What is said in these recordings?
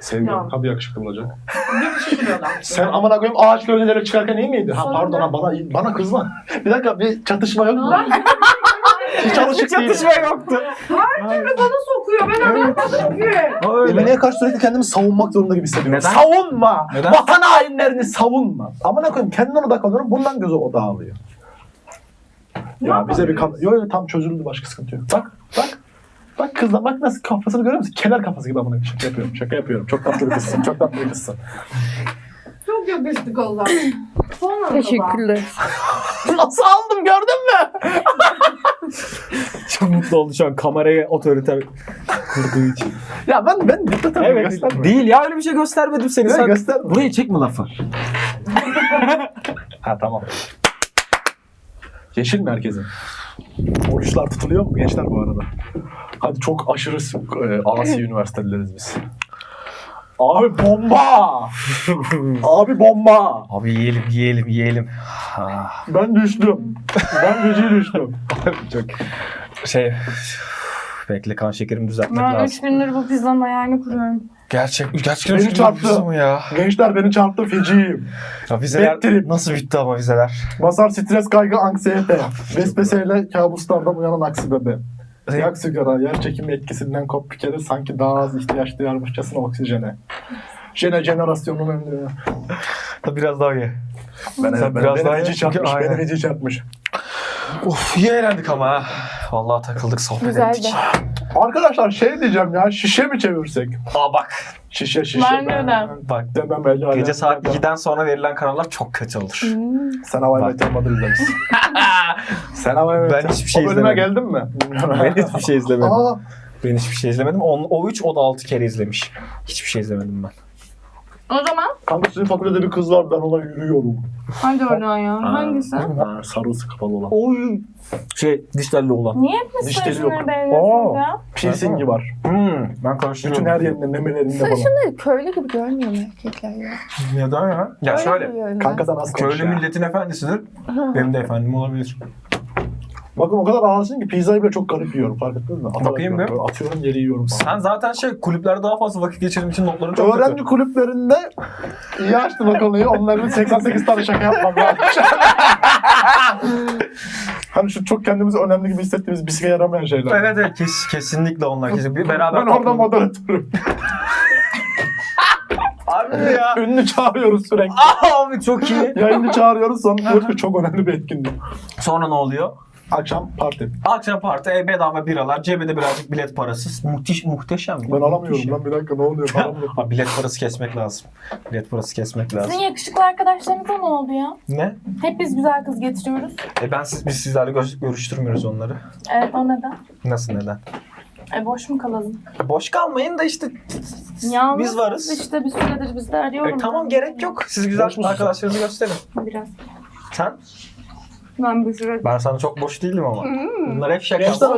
Sevgilim Ya. tabii yakışıklı olacak. Yakışıklı adam. Sen amına koyayım ağaç gölgelere çıkarken iyi miydi? Ha Sonra pardon ne? ha bana bana kızma. Bir dakika bir çatışma yok mu? Hiç alışık değilim. yoktu. her türlü bana sokuyor. Ben anlamadım ki. Emine'ye karşı sürekli kendimi savunmak zorunda gibi hissediyorum. Neden? Savunma! Neden? Vatan hainlerini savunma. Amına koyayım kendine odaklanıyorum bundan gözü o dağılıyor. Ne Ya bize bir kan... Yo yo tam çözüldü başka sıkıntı yok. Bak bak. Bak kızla bak nasıl kafasını görüyor musun? Kenar kafası gibi amına. Şaka yapıyorum. Şaka yapıyorum. Çok tatlı bir kızsın. Çok tatlı bir kızsın. Çok yakıştık zaman. Sonra Teşekkürler. Nasıl aldım gördün mü? Çok mutlu oldu şu an kameraya otorite kurduğu için. Ya ben ben dikkatimi Evet. göstermiyorum. Değil ya öyle bir şey göstermedim seni. Sen göster. burayı çekme lafı. Ha tamam. Yeşil merkezi. Oruçlar tutuluyor mu gençler bu arada? Hadi çok aşırı e, asi üniversiteleriz biz. Abi bomba! Abi bomba! Abi yiyelim yiyelim yiyelim. Ah, Ben düştüm. Ben feci düştüm. çok şey bekle kan şekerimi düzeltmek Ben lazım. üç gündür bu pizzanın hayalini kuruyorum. Gerçek gerçekten Beni çarptı. mı ya? Gençler beni çarptı feciyim. Ya vizeler Bad trip. nasıl bitti ama vizeler? Basar stres, kaygı, anksiyete. Vesveseyle kabuslardan uyanan aksi bebe. Yak sigara, yer çekimi etkisinden kop bir kere sanki daha az ihtiyaç duyarmışçasına oksijene. Jene jenerasyonun ömrü. Biraz daha ye. Ben, Sen ben, biraz beni daha ye. çarpmış, Aynen. beni feci çarpmış. Of iyi eğlendik ama ha. Vallahi takıldık sohbet Güzeldi. ettik. Arkadaşlar şey diyeceğim ya, şişe mi çevirsek? Aa bak. Şişe şişe. Bence de. Bak Demem öyle. gece saat 2'den sonra verilen kararlar çok kötü olur. Hmm. Sen Bak. meteor Mother izlemişsin. Sen havayı Ben meteor. hiçbir şey O bölüme izlemedim. geldin mi? ben hiçbir şey izlemedim. Aa, Ben hiçbir şey izlemedim. On, o 3 o da 6 kere izlemiş. Hiçbir şey izlemedim ben. O zaman kanka sizin fakültede bir kız var ben ona yürüyorum. hangi oradan ya? Hangisi? Ha, sarısı kapalı olan. Oy. Şey dişlerli olan. Niye hepimiz Dişleri sarışınlara yok. beğeniyorsunuz Oo. ya? Piercingi var. Hmm, ben karıştırıyorum. Bütün her yerinde, memelerinde falan. Sarışınları köylü gibi görmüyor mu erkekler ya? Neden ya? Ya Öyle şöyle. görüyorum ben. Kanka sen az konuş Köylü ya. milletin efendisidir. Benim de efendim olabilir. Bakın o kadar ağırsın ki pizzayı bile çok garip yiyorum fark ettin mi? Atarak Bakayım bir. Atıyorum geri yiyorum falan. Sen zaten şey kulüplerde daha fazla vakit geçirdiğin için notların çok Öğrenci kötü. kulüplerinde iyi açtın o konuyu. Onların 88 tane şaka yapmam lazım. hani şu çok kendimizi önemli gibi hissettiğimiz sigara yaramayan şeyler. Evet evet kes, kesinlikle onlar. Kesin. Bir beraber Ben orada moderatörüm. Harbi ya? Ünlü çağırıyoruz sürekli. Abi çok iyi. Yayıncı çağırıyoruz sonra çok önemli bir etkinlik. Sonra ne oluyor? Akşam parti. Akşam parti, e, bedava biralar, cebede birazcık bilet parası. Muhteş, muhteşem. Ben alamıyorum lan bir dakika ne oluyor? Param yok. Abi bilet parası kesmek lazım. Bilet parası kesmek lazım. Sizin yakışıklı arkadaşlarınıza ne oldu ya? Ne? Hep biz güzel kız getiriyoruz. E ben siz, biz sizlerle görüş- görüştürmüyoruz onları. Evet o neden? Nasıl neden? E boş mu kalalım? E, boş kalmayın da işte Yalnız biz varız. işte bir süredir biz de arıyorum. E, tamam gerek yok. Siz güzel Boş arkadaşlarınızı gösterin. Biraz. Sen? Ben bir süre... Ben sana çok boş değilim ama. Bunlar hep şaka. Gençler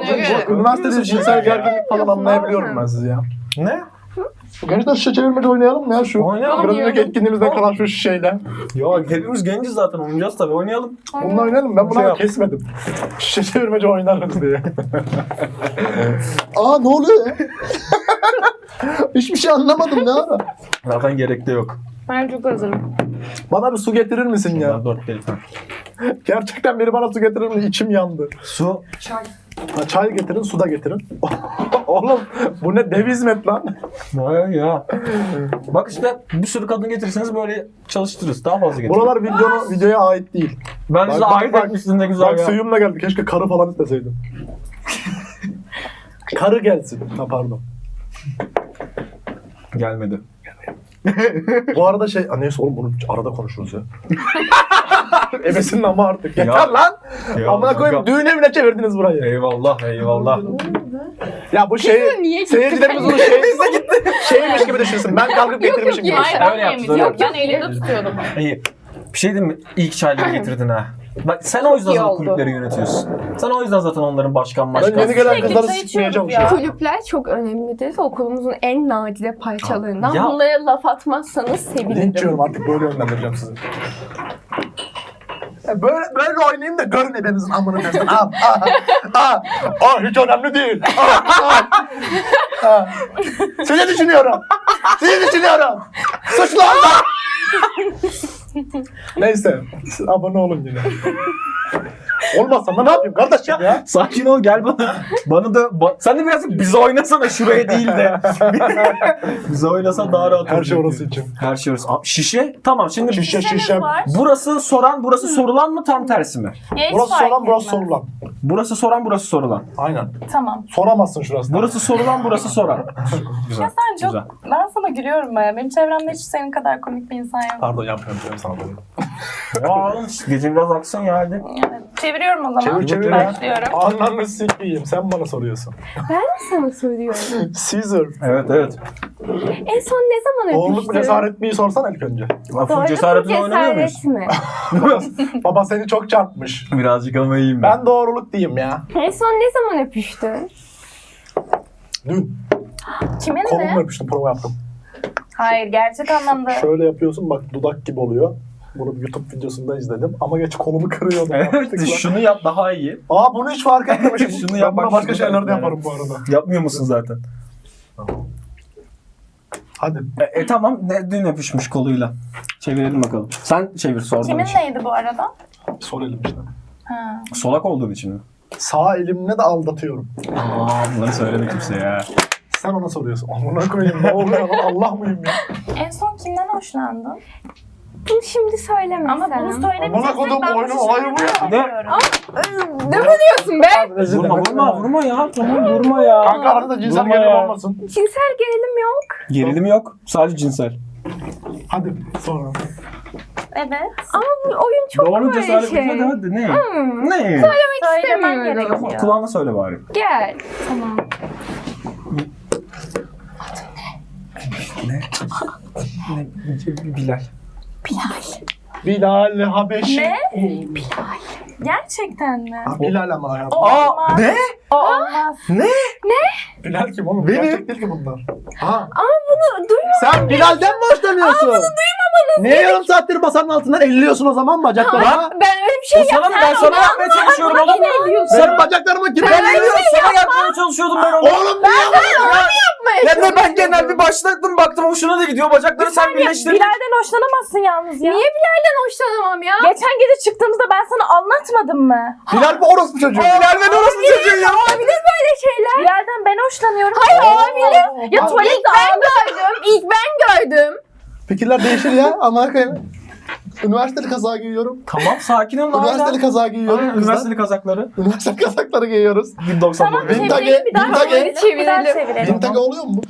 bu üniversitede cinsel gerginlik falan anlayabiliyorum ben sizi ya. Ne? Gençler şişe çevirmece oynayalım mı ya şu. Oynayalım. Biraz önceki etkinliğimizden kalan şu şişeyle. Ya hepimiz genciz zaten oynayacağız tabii oynayalım. Bununla oynayalım. Ben Şey bunu yap. kesmedim. Şişe çevirmece oynarız diye. Aa ne oluyor ya? Hiçbir şey anlamadım ne ara. Zaten gerek de yok. Ben çok hazırım. Bana bir su getirir misin ya? Ben dört deli falan. Gerçekten biri bana su getirir mi? İçim yandı. Su. Çay. Ha, çay getirin, su da getirin. Oğlum bu ne dev hizmet lan. Vay ya. Bak işte bir sürü kadın getirirseniz böyle çalıştırırız. Daha fazla getirin. Buralar videonun, videoya ait değil. ben size ait bak. etmişsin ne güzel Bak ya. suyumla geldi. Keşke karı falan isteseydim. karı gelsin. Ha pardon. Gelmedi. Bu arada şey... Aa, neyse oğlum bunu arada konuşuruz ya. Ebesinin ama artık. Ya. Yeter lan. Ya, Amına koyayım düğün evine çevirdiniz burayı. Eyvallah eyvallah. Ya bu şey... Niye Seyircilerimiz bunu şey... Şeymiş gibi düşünsün. Ben kalkıp getirmişim gibi. Hayır Öyle ben yaptın, yemedim. öyle Yok yaptın. ben elinde tutuyordum. İyi. Bir şey diyeyim mi? İlk çayları getirdin ha. Bak sen o yüzden iyi zaten oldu. kulüpleri yönetiyorsun. Sen o yüzden zaten onların başkan Ben başkan. yeni gelen Sürekli kızları çay içiyoruz çalışıyorum. Kulüpler çok önemlidir. Okulumuzun en nadide parçalarından. Ya. Bunlara laf atmazsanız Linç sevinirim. yiyorum artık böyle yönlendireceğim sizi. Ya Böyle, böyle oynayayım da görün ebenizin amını testin. Ah, ah, ah, ah, hiç önemli değil. Ah, ah. Ha. Seni düşünüyorum. Seni düşünüyorum. Suçlu olma. Neyse. Abone olun yine. Olmazsa ben ne yapayım kardeşim ya? Sakin ol gel bana. Bana da ba- sen de biraz bize oynasana şuraya değil de. bize oynasan daha rahat Her olur. şey orası için. Her şey orası. Aa, Şişe. Tamam şimdi Şişe Şişemiz şişe. var. burası soran burası sorulan mı tam tersi mi? Hiç Burası fark soran burası etmez. sorulan. Burası soran burası sorulan. Aynen. Tamam. Soramazsın şurası. Burası sorulan burası soran. Güzel. Ya sen çok... Güzel. Ben sana gülüyorum baya. Benim çevremde hiç senin kadar komik bir insan yok. Pardon yapmıyorum canım sana bunu. Aa, oğlum, gece biraz aksın ya hadi. Evet. Çeviriyorum o zaman. Çevir çevir. Başlıyorum. Ananı sikeyim. Sen bana soruyorsun. Ben mi sana soruyorum? Caesar. Evet evet. En son ne zaman Doğruluk mu öpüştün? cesaret miyi sorsan ilk önce. Lafın Doğruluk cesaretini oynamıyor muyuz? cesaret mi? Baba seni çok çarpmış. Birazcık ama iyiyim ben. Ben doğruluk diyeyim ya. En son ne zaman öpüştün? Dün Kiminle? kolumla öpüştüm prova yaptım. Hayır gerçek anlamda. Şöyle yapıyorsun bak dudak gibi oluyor. Bunu YouTube videosunda izledim ama geç kolumu kırıyordum. Evet şunu yap daha iyi. Aa bunu hiç fark etmemişim. Şunu ben yap, bak başka şeyler de yap. yaparım bu arada. Yapmıyor musun zaten? Hadi. E, e, tamam ne, dün öpüşmüş koluyla. Çevirelim bakalım. Sen çevir sorduğun Kimin için. neydi bu arada? Sol elim işte. Ha. Solak olduğun için mi? Sağ elimle de aldatıyorum. Aa bunları söyleme kimseye. Sen ona soruyorsun. Amına koyayım ne oluyor lan Allah mıyım ya? En son kimden hoşlandın? Bunu şimdi söyleme Ama bunu söylemeyeceksin. Amına koyduğum ben oyunun olayı bu ya. De- Ne diyorsun be? Vurma vurma mi? vurma ya. Tamam vurma ya. Kanka arada cinsel Vurma gerilim ya. olmasın. Cinsel gerilim yok. Gerilim yok. Sadece cinsel. Hadi sonra. Evet. Ama bu oyun çok Doğru böyle cesaret şey. hadi hadi ne? Hmm. Ne? Söylemen istemiyorum. gerekiyor. Kulağına söyle bari. Gel. Tamam. Ne? ne? Bilal. Bilal Habeşi. Ne? Gerçekten mi? Ha, Bilal ama hayatım. O olmaz. ne? Olmaz. Bilal kim oğlum? Benim. Gerçek değil ki bunlar. Ha. Ama bunu duyma. Sen Bilal'den mi hoşlanıyorsun? Ama bunu duymamanız Niye yarım saattir masanın altından elliyorsun o zaman bacaklarına? Ben öyle bir şey O sana mı? Ben sana yapmaya çalışıyorum oğlum. Senin bacaklarıma kim Ben elliyor? sana yapmaya çalışıyordum ben onu. Oğlum niye yapıyorsun? Ya ne ben genel bir başladım baktım hoşuna da gidiyor. Bacakları sen birleştirdin. Bilal'den hoşlanamazsın yalnız ya. Niye Bilal'den hoşlanamam ya? Geçen gece çıktığımızda ben sana anlatmadım mı? Bilal bu orospu çocuğu. Bilal ben orası çocuğu ya. Olabilir böyle şeyler. Bilal'den ben hoşlanıyorum. Hayır olabilir. Ya İlk tuvalette ben gördüm. İlk ben gördüm. Fikirler değişir ya. Ama koyayım. Üniversiteli kazağı giyiyorum. Tamam sakin ol. Üniversiteli kazağı giyiyorum. Aynen, kızlar. Üniversiteli kazakları. Üniversiteli kazakları giyiyoruz. 1090 Tamam dolar. Vintage, çevirelim bir daha vintage. çevirelim. Bir daha Çevirelim. oluyor mu?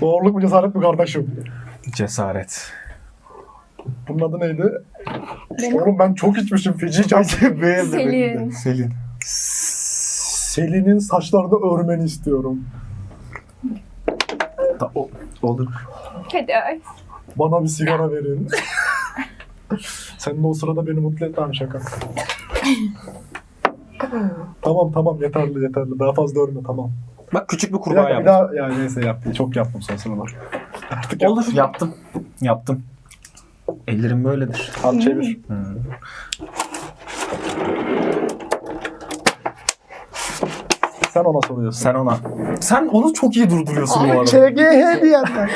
Doğruluk mu cesaret mi kardeşim? Cesaret. Bunun adı neydi? Oğlum ben çok içmişim. Feci can. Selin. Selin. Selin'in saçlarını örmeni istiyorum. Ta, o, olur. Hadi ay. Bana bir sigara verin. Sen de o sırada beni mutlu et tamam şaka. tamam tamam yeterli yeterli. Daha fazla örme tamam. Bak küçük bir Bir, kurbağa dakika, bir yaptım. daha yani neyse yaptım. Çok yaptım son sıralar. Artık Olur. Yaptım. Yaptım. Ellerim böyledir. Al çevir. Sen ona soruyorsun. Sen ona. Sen onu çok iyi durduruyorsun bu arada. ÇGH diyenler.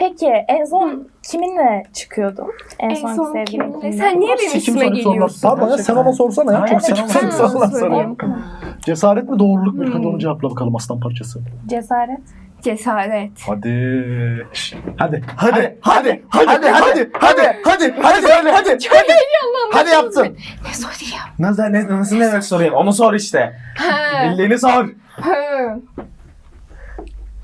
Peki en son kiminle çıkıyordun? En, En son sevgilin kiminle? Sen niye benim soruyor sorular? geliyorsun? Pardon ya sen ona sorsana ya. Hayır, Çok sen seçim ona sen sor. sana Sorayım. sorayım. Cesaret mi doğruluk mu? Önce onu cevapla bakalım aslan parçası. Cesaret. Cesaret. Hadi. Hadi. Hadi. Hadi. Hadi. Hadi. Hadi. Hadi. Hadi. Hadi söyle. Hadi. Çok heyecanlandım. Hadi yapsın. Ne sorayım? Nasıl, ne, nasıl ne demek sorayım? Onu sor işte. Ha. Ellerini sor.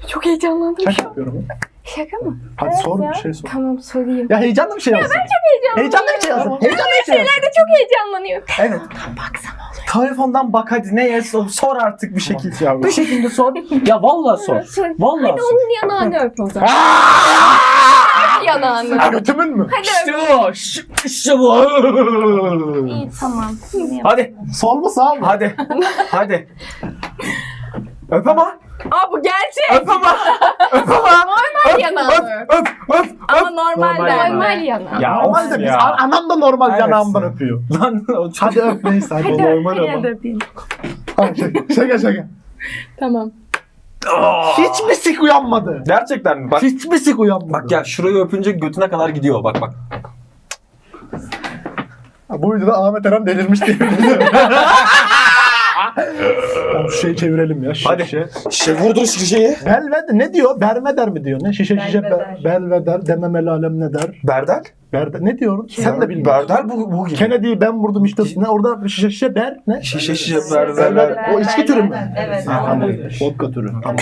Çok heyecanlandım. Şaka yapıyorum. Şaka mı? Hadi Evet sor ya. bir şey sor. Tamam sorayım. Ya heyecanlı bir şey olsun. Heyecanlanıyorum. Heyecanlı bir şey olsun. Heyecanlı bir şey olsun. Şeylerde çok heyecanlanıyorum. Evet. Baksana olur. Telefondan bak hadi neye sor, sor artık bir şekilde. Ya Bir şekilde sor. Ya vallahi sor. Sor. Vallahi Hadi sor. onun yanağını öp o zaman. yanağını. Ha, Götümün mü? Hadi İşte öp. bu. İşte, işte bu. İyi tamam. Yine yap. Hadi. Sol mu sağ mı? Hadi. Hadi. Öp ama. Aa bu gerçek. Öp ama. Öp ama. Normal yanağını öp. Öp. Öp. Ama normal Normal de. yani. Normal yanağı. Ya Normalde of biz ya. an- anam da normal Evet. yanağımdan öpüyor. Lan o çok Hadi öp neyse hadi. normal Hadi ama. hadi öpeyim. Şaka şaka. Tamam. Hiçbir sik uyanmadı. Gerçekten mi? Bak, Hiçbir sik uyanmadı. bak gel şurayı öpünce götüne kadar gidiyor. Bak bak. Bu videoda Ahmet Eren delirmiş diye. Tamam şu şeyi çevirelim ya. Şişe, Hadi. Şişe. Şişe vurdur şişeyi. Belveder ne diyor? Bermeder mi diyor? Ne? Şişe şişe be- Belveder. belveder. Dememeli alem ne der? Berdel. Berder. Ne diyor? Sen de bilmiyorsun. Berdel bu, bu gibi. Kennedy'yi ben vurdum işte. Ne orada şişe şişe ber ne? Şişe şişe Berber. berber. O içki türü mü? Evet. Ha, tamam. Vodka türü. Tamam.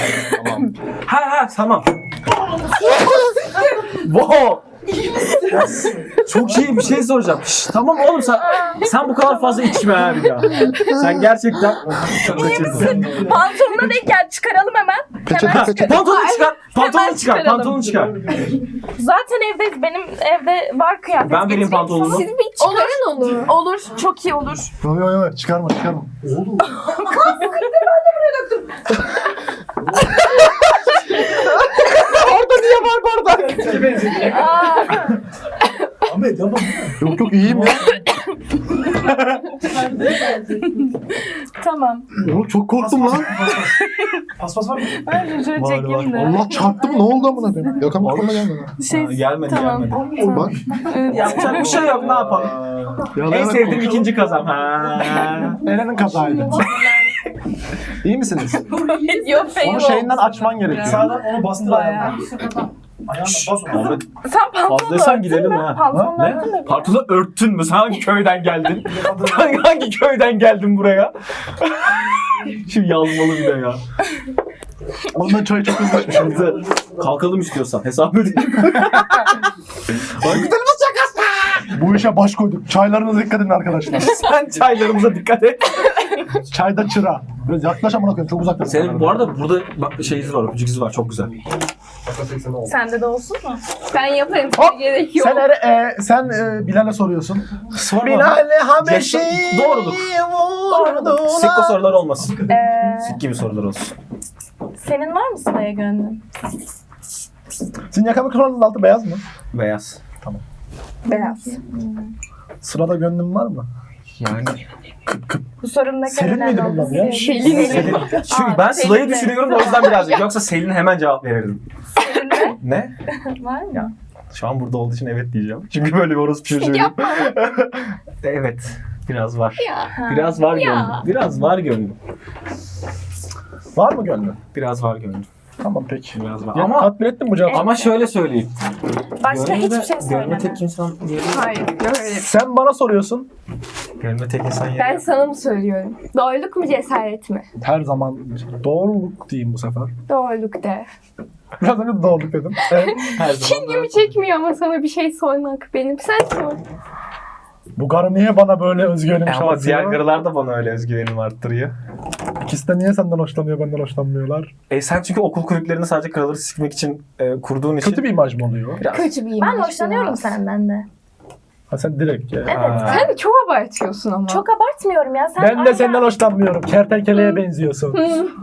tamam. Ha ha tamam. wow. Çok iyi bir şey soracağım. Şş, tamam oğlum sen sen bu kadar fazla içme ha bir daha. Sen gerçekten çok kaçırdın. Pantolonuna denk gel. Çıkaralım hemen. Peçete Hemen peçete. Pantolonu çıkar. Pantolonu çıkar. çıkaralım. Pantolonu çıkar. Zaten evdeyiz. Benim evde var kıyafet. Ben vereyim Getireyim sana. Siz bir çıkarın onu. Olur. Çok iyi olur. Yok yok yok çıkarma çıkarma. Orada niye var bardak? Aa, Ahmet yapma. Yok yok iyiyim ya. tamam. Oğlum çok korktum lan. Paspas var mı? Ben şöyle Var, çekeyim de. Allah çarptı mı? Ne oldu amına koyayım? Yakama yakama gelmedi. Şey, gelmedi tamam. gelmedi. Bak. Yapacak bir şey yok ne yapalım. En sevdiğim ikinci kazan. Ha. Eren'in kazaydı. İyi misiniz? Yok Onu şeyinden açman gerekiyor. Sağdan onu bastır Bayağı. Ayağına bas onu. Ahmet Sen pantolonu fazlaysan örttün gidelim mü? ha. Pantolonu Ne? örttün mü? Pantolonu örttün mü? Sen hangi köyden geldin? Hangi köyden geldin buraya? Şimdi yazmalı bir de ya. Ondan çayı çok hızlı içmişim. Güzel. Kalkalım istiyorsan. Hesap ödeyeyim. Bu işe baş koyduk. Çaylarınıza dikkat edin arkadaşlar. Sen çaylarımıza dikkat et. Çayda çıra. Biraz yaklaş amına koyayım. Çok uzakta. Senin bu arada burada bak şey izi var, öpücük izi var. Çok güzel. Sende de olsun mu? Ben yaparım. Hop! Gerek yok. Sen, e, sen e, Bilal'e soruyorsun. Sorma. Bilal'e Habeşi Yaşa- Doğruluk. vurdular. Sikko sorular olmasın. Ee, Sik gibi sorular olsun. senin var mı Sıla'ya gönlün? Senin yaka mikrofonun altı beyaz mı? Beyaz. Beyaz. Sırada gönlün var mı? Yani. Bu sorunun ne Selin kadar miydi bunun adı ya? Selin. biliyorum. Çünkü Aa, ben Sıla'yı Selin düşünüyorum da o yüzden birazcık. Yoksa Selin'e hemen cevap verirdim. Selin Ne? var mı? Şu an burada olduğu için evet diyeceğim. Çünkü böyle bir orospu çocuğuyum. Yapma. evet. Biraz var. Ya. Biraz var Ya. gönlüm. Biraz var gönlüm. Var mı gönlün? Biraz var gönlüm. Tamam peki. Biraz var. Ya, Ama tatmin ettin bu cevabı. ama şöyle söyleyeyim. Başka Gönlümde- hiçbir şey Gönlüme söyleme. tek insan yeri. Hayır. Böyle. Sen bana soruyorsun. Gönlüme tek insan yeri. Ben sana mı söylüyorum? Doğruluk mu cesaret mi? Her zaman doğruluk diyeyim bu sefer. Doğruluk de. Biraz önce de doğruluk dedim. Evet. Her zaman. İlgimi çekmiyor ama sana bir şey sormak benim. Sen sor. Bu karı niye bana böyle özgüvenim E Ama şartıyor? diğer karılar da bana öyle özgüvenimi arttırıyor. İkisi de niye senden hoşlanıyor, benden hoşlanmıyorlar? E sen çünkü okul kulüplerinde sadece karaları sikmek için e, kurduğun için... Kötü bir imaj mı oluyor? Biraz. Kötü bir Ben imaj hoşlanıyorum biraz. senden de. Ha sen direkt ya. Ha. Sen de çok abartıyorsun ama. Çok abartmıyorum ya. Sen Ben de Aynen. senden hoşlanmıyorum. Kertenkeleye benziyorsun.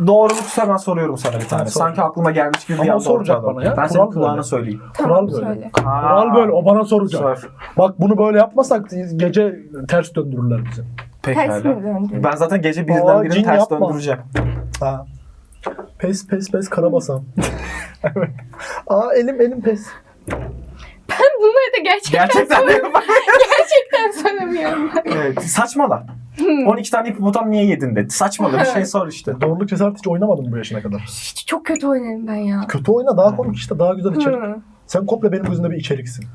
Doğruluksa ben soruyorum sana bir tane. Sor. Sanki aklıma gelmiş gibi bir Ama o anda soracak bana ya. Ben Kural senin böyle. kulağına söyleyeyim. Tamam Kural böyle. söyle. Kural böyle. O bana soracak. Sor. Bak bunu böyle yapmasak gece ters döndürürler bizi. Ters Pekala. mi döndü? Ben zaten gece Aa, birinden birini cin ters yapma. döndüreceğim. Ha. Pes pes pes karabasan. evet. Aa elim elim pes. Ben bunları da gerçekten, Gerçekten de gerçekten söylemiyorum. evet, saçmala. 12 tane hipopotam niye yedin dedi. Saçmalı bir şey sor işte. Doğruluk cesaret hiç oynamadım bu yaşına kadar. Hiç çok kötü oynarım ben ya. Kötü oyna daha komik işte daha güzel içerik. Hı. Sen komple benim gözümde bir içeriksin.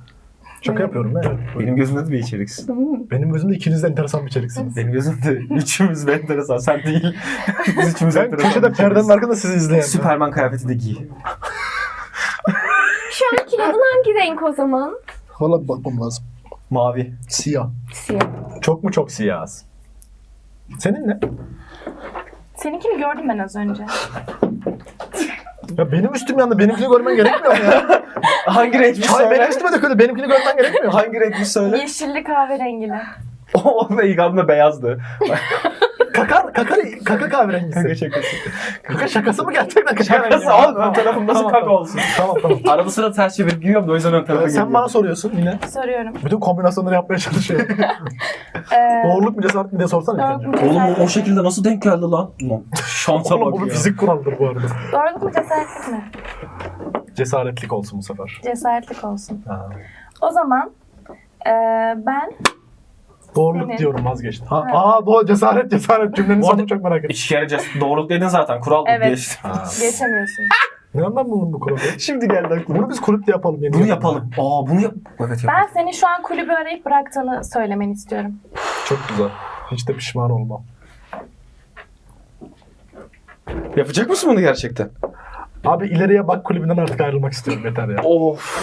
Şaka yapıyorum ya. Evet. Benim gözümde de bir içeriksin. Benim gözümde ikiniz de enteresan bir içeriksiniz. Benim gözümde üçümüz de enteresan. Sen değil. Biz üçümüz Ben enteresan. köşede bir içeriğiz. perdenin arkada sizi izleyen. Süperman kıyafeti de giy. Şu anki adın hangi renk o zaman? Valla bir bakmam lazım. Mavi. Siyah. Siyah. Çok mu çok siyahız? Senin ne? Seninkini gördüm ben az önce. Ya benim üstüm yandı. Benimkini görmen gerekmiyor mu ya? Hangi renkmiş Hayır benim söyle. üstüme döküldü. Benimkini görmen gerekmiyor mu? Hangi renkmiş söyle. Yeşilli kahverengili. O da ilk adıma beyazdı. Kaka, kaka, kaka kahverengisi. şakası. Kaka şakası mı gerçekten kaka Şakası oğlum ön tarafım nasıl Tamam, kaka tamam. olsun. Tamam tamam. Arada sıra ters çevirip giyiyorum da o yüzden ön tarafa geliyorum. sen bana soruyorsun yine. Soruyorum. Bütün kombinasyonları yapmaya çalışıyor. Ee, Doğruluk mu cesaret mi diye sorsana doğruluk mu Oğlum o, o şekilde nasıl denk geldi lan? Şansa Oğlum bak bu bir ya. fizik kuralıdır bu arada. Doğruluk mu cesaretlik mi? Cesaretlik olsun bu sefer. Cesaretlik olsun. Ha. O zaman eee, ben Doğruluk Seni. diyorum vazgeçtim. Ha, aa doğru cesaret cesaret cümlenin Bu arada- sonunu çok merak ettim. İki kere ces- doğruluk dedin zaten. Kural bu Evet. geçti. Ha. geçemiyorsun. Nereden buldun bu kuralı? Şimdi geldi aklıma. Bunu biz kulüpte yapalım. yeni Bunu yılda. yapalım. Aa bunu yap. Evet yapalım. Ben seni şu an kulübü arayıp bıraktığını söylemeni istiyorum. Çok güzel. Hiç de pişman olmam. Yapacak mısın bunu gerçekten? Abi ileriye bak kulübünden artık ayrılmak istiyorum yeter ya. Of.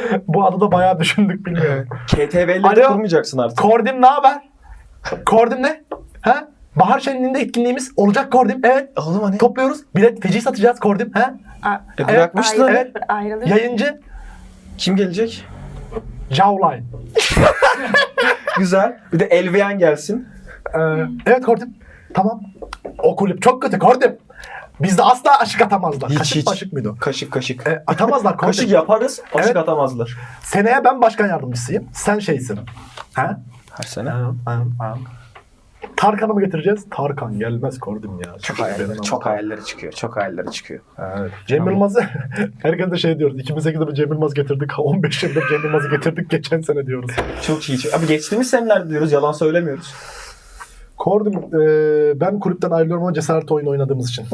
Bu adı da bayağı düşündük bilmiyorum. KTV'leri Alo. kurmayacaksın artık. Kordim ne haber? Kordim ne? Ha? Bahar şenliğinde etkinliğimiz olacak Kordim. Evet. Oğlum hani. Topluyoruz. Bilet feci satacağız Kordim. Ha? A- E, bırakmışlar. Ayrı- Evet. Ayrılır. Yayıncı Kim gelecek? Jawline. Güzel. Bir de Elveyan gelsin. Ee, evet Kordim. Tamam. O kulüp çok kötü Kordim. Bizde asla aşık atamazlar. Hiç, Kaşık hiç. başık mıydı o? Kaşık kaşık. E, atamazlar. Kaşık yaparız. Aşık Evet. atamazlar. Seneye ben başkan yardımcısıyım. Sen şeysin. Ha? Her sene. Tarkan'ı mı getireceğiz? Tarkan gelmez Kordim ya. Çok hayalleri, çok hayalleri çıkıyor. Çok hayalleri çıkıyor. Evet. Cem Yılmaz'ı herkes de şey diyoruz. 2008'de bir Cem Yılmaz getirdik. 15 yıldır Cem Yılmaz'ı getirdik geçen sene diyoruz. Çok iyi. Abi geçtiğimiz senelerde diyoruz. Yalan söylemiyoruz. Kordim e, ben kulüpten ayrılıyorum ama cesaret oyunu oynadığımız için.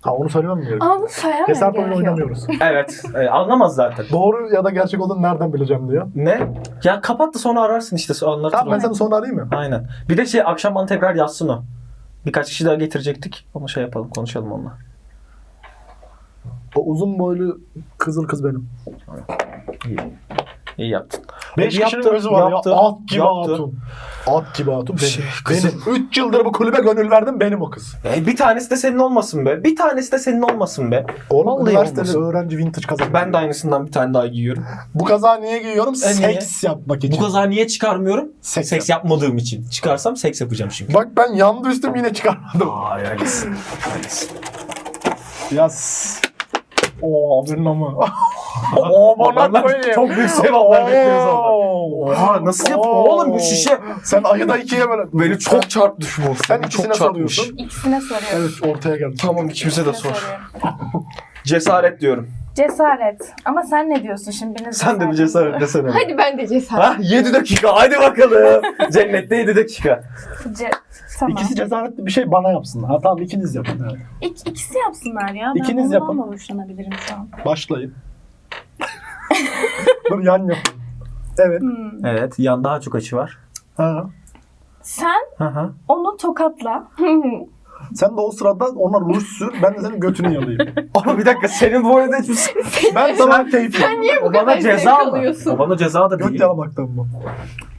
Ha onu söylemem mi gerekiyor? Ama bu söylemem Cesaret oyunu gerekiyor. oynamıyoruz. Evet. e, anlamaz zaten. Doğru ya da gerçek olduğunu nereden bileceğim diyor. Ne? Ya kapat da sonra ararsın işte. Anlatır Tamam ben o. seni sonra arayayım mı? Aynen. Bir de şey akşam bana tekrar yazsın o. Birkaç kişi daha getirecektik. Onu şey yapalım, konuşalım onunla. O uzun boylu kızıl kız benim. İyi. İyi yaptın. 5 Yaptı, kişinin gözü var yaptı, ya. At gibi yaptı. hatun. At gibi hatun benim. Şey, kızım. benim. 3 yıldır bu kulübe gönül verdim benim o kız. E, bir tanesi de senin olmasın be. Bir tanesi de senin olmasın be. Oğlum Vallahi üniversitede olmasın. öğrenci vintage kazak. Ben de aynısından bir tane daha giyiyorum. Bu kazağı niye giyiyorum? E, niye? Seks yapmak için. Bu kazağı niye çıkarmıyorum? Seks Seks yapmadığım için. Çıkarsam seks yapacağım çünkü. Bak ben yandı üstüm yine çıkarmadım. Aa öylesin. Öylesin. Yaz. Oo abinin ama. Koyayım. çok büyük sevaplar bekliyoruz Oo. Oha nasıl yap? Oğlum bu şişe Sen ayıda ikiye böyle. beni çok çarpmış bu. Sen ikisine soruyorsun. İkisine soruyorum. Evet ortaya geldi. Tamam ikimize de sor. Cesaret diyorum. Cesaret. Ama sen ne diyorsun şimdi? Biriniz Sen de bir cesaret desene. Hadi ben de cesaret. Ha 7 dakika hadi bakalım. Cennette 7 dakika. Ce- tamam. İkisi cesaretli bir şey bana yapsınlar. Ha tamam ikiniz yapın. Evet. İk, ikisi yapsınlar ya. Ben İkiniz ondan yapın. da hoşlanabilirim şu an. Başlayın. Dur yan yapın. Evet. Hmm. Evet yan daha çok açı var. Ha. Sen Hı hı. onu tokatla. Sen de o sırada ona ruj sür. Ben de senin götünü yalayayım. Ama bir dakika senin bu arada hiçbir ben sana keyif Sen niye bu O bana kadar zevk ceza mı? alıyorsun? O bana ceza da Göt değil. yalamaktan mı?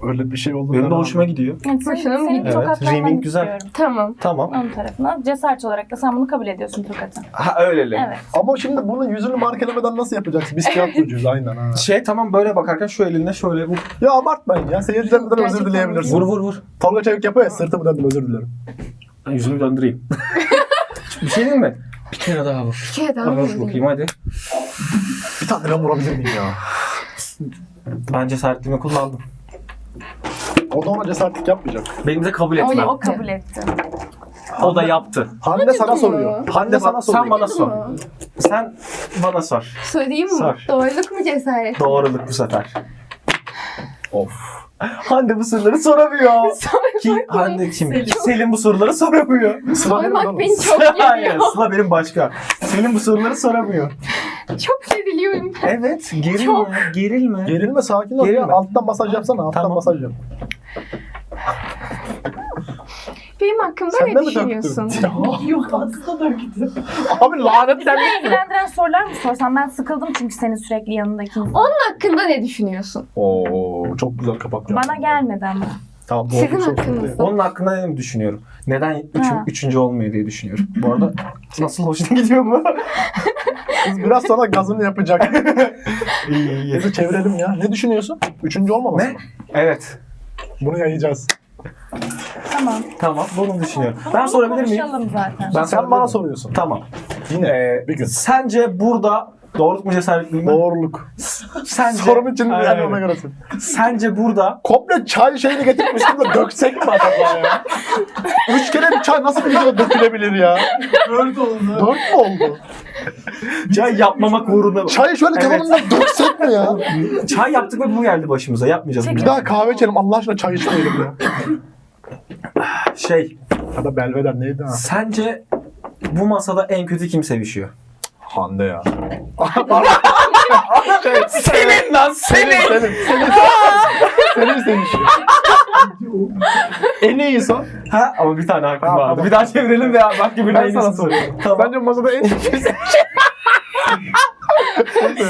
Öyle bir şey oldu. Benim de hoşuma gidiyor. Yani senin, Hoşuna mı senin gidiyor? Evet, tokatlamanı rimming güzel. istiyorum. Tamam. Tamam. Onun tarafına. Cesaret olarak da sen bunu kabul ediyorsun tokatı. Ha öyleli. Evet. Ama şimdi bunun yüzünü markelemeden nasıl yapacaksın? Biz tiyatrocuyuz aynen ha. Şey tamam böyle bakarken şu eline şöyle vur. Ya abartmayın ya. Seyircilerimizden özür Gerçekten dileyebilirsin. Vur vur vur. Tolga Çevik yapıyor ya sırtımı döndüm özür dilerim. Ben yüzümü döndüreyim. bir şey diyeyim mi? Bir kere daha vur. Bir kere daha Vur bakayım hadi. Bir tane ben vurabilir miyim ya? Ben cesaretimi kullandım. O da ona cesaretlik yapmayacak. Benim de kabul etmem. O kabul etti. O da yaptı. Hande sana soruyor. Hande sana Sen soruyor. bana sor. Sen bana sor. Sorayım mı? Sor. Doğruluk mu cesaret? Doğruluk bu sefer. Of. Hande bu soruları soramıyor. Ki Hande kim? Selim. Selim bu soruları soramıyor. Sıra benim Sormak beni çok Hayır, geriyor. Sıla benim başka. Selim bu soruları soramıyor. çok geriliyorum. Evet, gerilme, Çok. gerilme. Gerilme sakin ol. Gerilme. Alttan masaj yapsana. Alttan Tamam. masaj yap. Benim hakkımda Sen de ne mi düşünüyorsun? döktün? Yok aslında da gitti. Abi lanet Bizi ilgilendiren sorular mı sorsam? Ben sıkıldım çünkü senin sürekli yanındaki. Onun hakkında ne düşünüyorsun? Oo çok güzel kapak Bana gelmedi ama. Tamam doğru. Sizin çok hakkınızda. Onun hakkında ne düşünüyorum? Neden Ha. üçüncü olmuyor diye düşünüyorum. Bu arada nasıl hoşuna gidiyor mu? Kız biraz sonra gazını yapacak. iyi iyi. Neyse çevirelim ya. Ne düşünüyorsun? Üçüncü olmaması Ne? mı? Evet. Bunu yayacağız. Tamam. Tamam bunu düşünüyorum. Ben sorabilir miyim? Konuşalım zaten. Ben Sen bana soruyorsun. Tamam. Yine Ee, bir gün. Sence burada doğruluk mu cesaretlik mi? Doğruluk. Sence, Sorum için Aynen yani öyle. ona göre. sor. Sence burada Komple çay şeyini getirmiştim de döksek mi acaba ya? Üç kere bir çay nasıl bir videoda dökülebilir ya? Dört oldu. Dört mü oldu? Çay yapmamak uğruna. Çayı şöyle Evet. kafamızda döksek mi ya? Çay yaptık ve bu geldi başımıza. Yapmayacağız. Bir daha kahve içelim Allah aşkına çay içmeyelim ya. Şey, Ya da Belveder neydi ha? sence bu masada en kötü kim sevişiyor? Hande ya. Senin lan Senin, senin, senin. senin sevişiyor. en iyi son. Ha ama bir tane Tamam, vardı. tamam. Bir daha çevirelim ve bak gibi Ben sana soruyorum. Tamam. Bence masada en iyi kim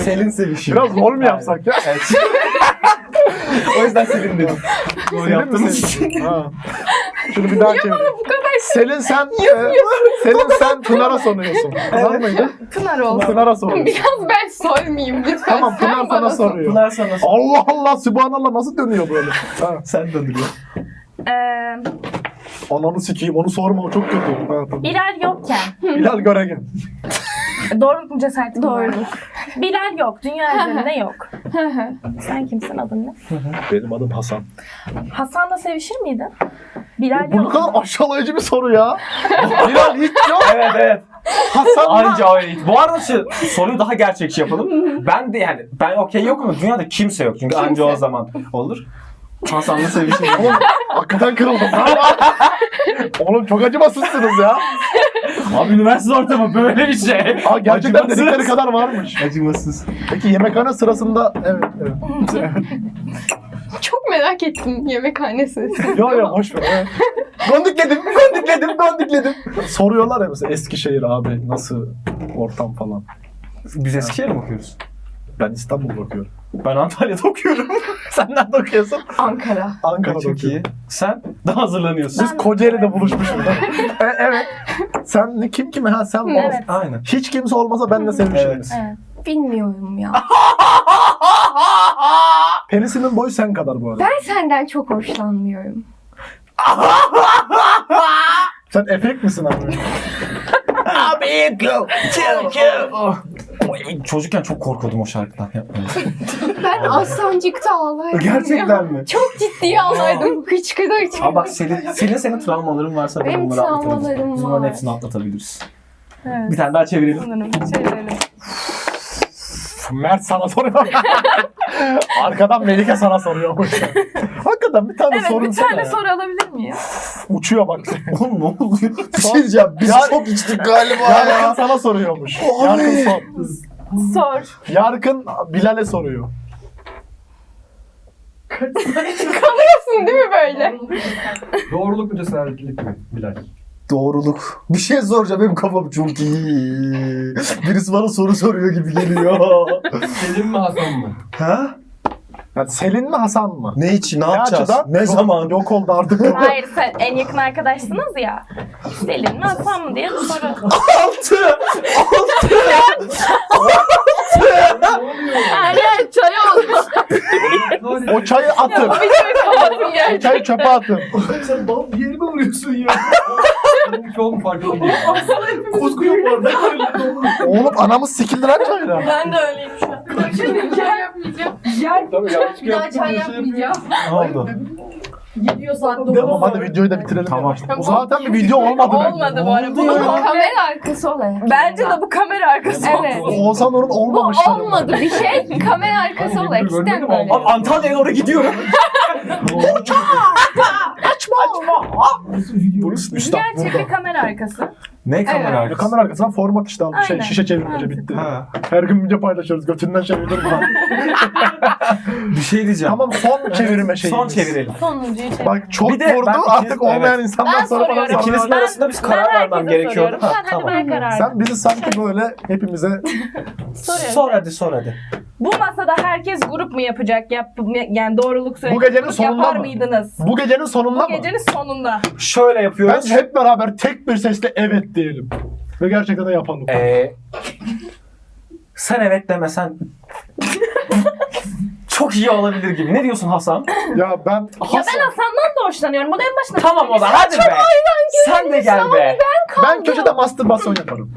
Selin sevişiyor. Biraz rol mü yapsak ya? Evet. o yüzden Selin dedim. Mi yaptınız. Ha. Şunu bir daha çevir. Selin sen, e, Selin sen Pınar'a soruyorsun. Pınar mıydı? Pınar olsun. Pınar'a soruyorsun. Biraz ben sormayayım lütfen. Tamam Sen Pınar bana sana sor. soruyor. Pınar sana sor. Allah Allah Sübhanallah nasıl dönüyor böyle? Ha. Sen döndürüyor. Ee, Ananı sikeyim onu sorma o çok kötü. Ha, tamam. Bilal yokken. Bilal Göregen. Doğruluk mu cesaretlik mi? Doğruluk. Bilal yok. Dünya üzerinde yok. Sen kimsin adın ne? Benim adım Hasan. Hasan'la sevişir miydin? Bilal Bu ne yok. kadar aşağılayıcı bir soru ya. Bilal hiç yok. Evet evet. Hasan Anca öyle. Bu arada şu soruyu daha gerçekçi yapalım. Ben de yani ben okey yok ama dünyada kimse yok. Çünkü anca o zaman olur. Hasan'la sevişim. Oğlum hakikaten kırıldım. Oğlum çok acımasızsınız ya. Abi üniversite ortamı böyle bir şey. Aa, gerçekten Acımasız. dedikleri kadar varmış. Acımasız. Peki yemekhane sırasında evet evet. Çok merak ettim yemekhane sırasında. yo yo boş ver. Evet. Gondikledim, gondikledim, gondikledim. Soruyorlar ya mesela Eskişehir abi nasıl ortam falan. Biz Eskişehir'e mi okuyoruz? Ben İstanbul'da okuyorum. Ben Antalya'da okuyorum. Sen nerede okuyorsun? Ankara. Ankara'da Çok okuyorum. iyi. Sen daha hazırlanıyorsun. Biz Kocaeli'de buluşmuşuz. e, evet. Sen ne kim kime? Ha sen Evet. Aynen. Hiç kimse olmasa benle sevişiriz. Evet. Bilmiyorum ya. Penisinin boyu sen kadar bu arada. Ben senden çok hoşlanmıyorum. Sen efekt misin abi? Abi go, kill. Çocukken çok korkuyordum o şarkıdan yapmayı. Ben Aslancık'ta ağlardım. Gerçekten mi? Çok ciddi ağlardım. Hıçkıda. Ama bak senin, senin senin travmaların varsa ben Benim bunları atlatabilirim. travmalarım Biz bunların var. hepsini atlatabiliriz. Evet. Bir tane daha çevirelim. Sanırım. Çevirelim. Mert sana soruyor. Arkadan Melike sana soruyor. Hakikaten bir tane Evet sorun bir tane soru alabilir miyim? Uçuyor bak. Oğlum ne oluyor? Bir şey diyeceğim. Biz Ya- çok içtik galiba Yarkın sana soruyormuş. Yarkın sor. Sor. Yarkın Bilal'e soruyor. Kalıyorsun değil mi böyle? Doğruluk mu cesaretlilik mi Bilal? Doğruluk. Bir şey soracağım benim kafam çok iyi. Birisi bana soru soruyor gibi geliyor. Selim mi Hasan mı? ha? Yani Selin mi Hasan mı? Ne için? Ne Ne yapacağız? açıdan? Ne zaman? Yok oldu artık. Hayır sen en yakın arkadaşsınız ya. Selin mi Hasan mı diye bir soru. Altı! Her yer çay oldu. o çayı atın. O çayı çöpe atın. Sen bal bir yerime vuruyorsun ya. Benim hiç oğlum farkında değil. Kusku yok orada. Oğlum anamız sikildi lan çayla. Ben de öyleyim şu an. Çay yapmayacağım. Yer. Tabii yanlış Bir daha çay şey yapmayacağım. Ne oldu? Gidiyor saat Tamam 9. hadi videoyu da bitirelim. Tamam. Bu zaten bir video olmadı. bence. Olmadı bu arada. Ya? Kamera arkası olarak. Bence de bu kamera arkası Evet. Oğuzhan onun Bu olmamışları. olmadı bir şey. Kamera arkası olarak istem böyle. Abi Antalya'ya doğru gidiyorum. Polis müstah Gerçek burada. bir kamera arkası. Ne kamera Evet. arkası? Kamera arkasından format işte aldı. Şey, Aynen. şişe çevirmece bitti. Ha. Her gün video paylaşıyoruz. Götünden çevirdim falan. Bir şey diyeceğim. tamam son çevirme şeyi. Son çevirelim. Sonuncuyu çek. Bak çok Bir de vurdu ben artık ikiniz- olmayan evet. insandan Ben sonra bana soruyorum. İkinizin arasında biz karar vermem herkese gerekiyordu. soruyorum. Ha, Sen hadi tamam. ben karar Sen bizi sanki böyle hepimize Soruyorum. Sor hadi sor hadi. Bu masada herkes grup mu yapacak? Yap, yani doğruluk Bu gecenin sonunda yapar mı? mıydınız? bu gecenin sonunda Bu mı? gecenin sonunda. Şöyle yapıyoruz. Bence hep beraber tek bir sesle evet diyelim. Ve gerçekten de yapalım. Ee, sen evet demesen çok iyi olabilir gibi. Ne diyorsun Hasan? Ya ben Ya ben Hasan'dan da hoşlanıyorum. Bunu en başında Tamam o da hadi be. Sen de gel be. Ben köşede mastürbasyon yaparım.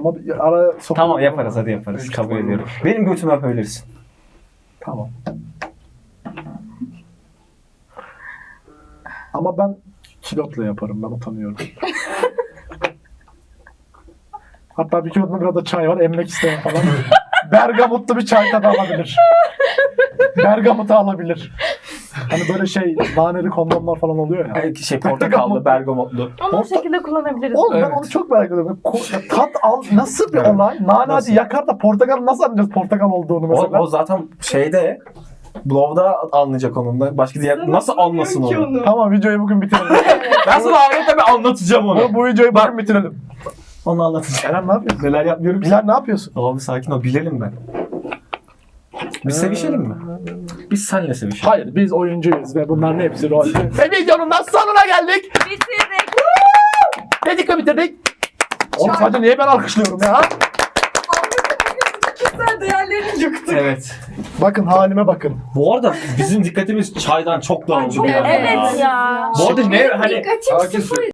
Ama bir ara. Tamam yaparız hadi yaparız. Kabul ediyorum. Benim götümü öpebilirsin. Tamam. Ama ben kilotla yaparım. Ben utanıyorum. Hatta bir kilotla biraz da çay var. Emmek isteyen falan. Bergamotlu bir çay tadı alabilir. Bergamot'u alabilir. Hani böyle şey naneli kondomlar falan oluyor ya. Ee, Şey portakallı, bergamotlu. Onu o Orta- şekilde kullanabiliriz. Oğlum ben Evet. onu çok merak ediyorum. Ko- tat al nasıl bir olay? Nane Nasıl? hadi yakar da portakal nasıl anlayacağız portakal olduğunu O, mesela? o zaten şeyde Blow'da anlayacak onun da. Başka diğer nasıl anlasın onu? Tamam videoyu bugün bitirelim. Ben sana ahirette bir anlatacağım onu. bu, bu videoyu bugün bitirelim. Onu anlatacağım. Eren ne yapıyorsun? Neler yapmıyorum ki? Bilal ne yapıyorsun? Abi sakin ol bilelim ben. Biz sevişelim mi? Biz senle sevişelim. Hayır biz oyuncuyuz ve bunların hepsi rol. ve videonun da sonuna geldik. Bitirdik. Dedik ve bitirdik. Oğlum sadece niye ben alkışlıyorum ya? Kişisel değerlerini yıktı. Evet. Bakın halime bakın. Bu arada bizim dikkatimiz çaydan çok dağıldı bir anda. Evet ya. Bu arada ne hani Dikkatim sıfır.